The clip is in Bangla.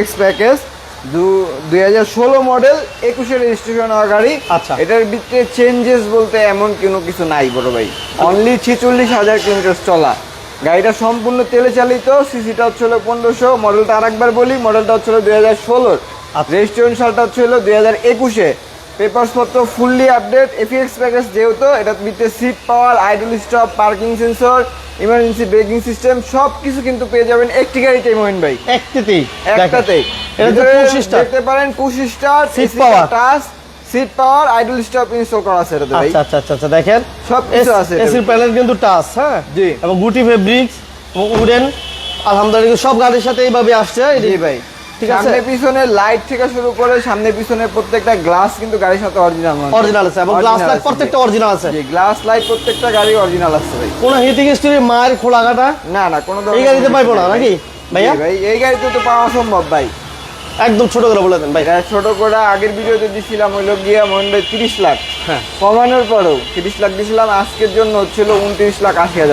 এক্স প্যাকেজ দুই হাজার ষোলো মডেল একুশে রেজিস্ট্রেশন হওয়া গাড়ি। আচ্ছা। এটার ভিতরে চেঞ্জেস বলতে এমন কোনো কিছু নাই বড় ভাই। অনলি ছেচল্লিশ হাজার কিলোমিটার চলা। গাড়িটা সম্পূর্ণ তেলে চালিত সিসিটা হচ্ছিল পনেরোশো। মডেলটা আরেকবার বলি মডেলটা হচ্ছিল দুই হাজার ষোলোর। আচ্ছা। রেজিস্ট্রেশন সালটা হচ্ছিল দুই হাজার একুশে। পেপারস পত্র ফুললি আপডেট এফিএক্স প্যাকেজ যেহেতু এটার ভিতরে seat power idle stop parking sensor emergency braking system সব কিছু কিন্তু পেয়ে যাবেন একটি গাড়িতেই মোহিন ভাই। একটিতেই একটাতেই। এটা তো ভিতরে পুশ স্টার দেখতে পারেন push start power touch seat power idle stop install করা আছে এটা ভাই। আচ্ছা আচ্ছা আচ্ছা আচ্ছা দেখেন। সব কিছু আছে এসির প্যানেল কিন্তু টাচ হ্যাঁ? জি। এবং গুটি ফেব্রিক এবং উডেন আলহামদুলিল্লাহ সব গাড়ির সাথে এইভাবে আসছে। জি ভাই। ঠিক আছে? সামনে পিছনে লাইট থেকে শুরু করে সামনে পিছনে প্রত্যেকটা গ্লাস কিন্তু গাড়ির সাথে অরিজিনাল অরিজিনাল আছে এবং গ্লাস লাইট প্রত্যেকটা অরিজিনাল আছে। জি গ্লাস লাইট প্রত্যেকটা গাড়ি অরিজিনাল আছে ভাই। কোনো হিটিং স্টোরি মায়ের না না কোনো এই গাড়িতে পাইবো না নাকি? ভাইয়া? ভাই এই গাড়িতে তো পাওয়া সম্ভব ভাই। একদম ছোট করে বলে দেন ভাই। ছোট করে আগের ভিডিওতে দিছিলাম হইল গিয়া মোহন ভাই তিরিশ লাখ। হ্যাঁ। কমানোর পরেও তিরিশ লাখ দিছিলাম আজকের জন্য হচ্ছিল উনত্রিশ লাখ আশি হাজার।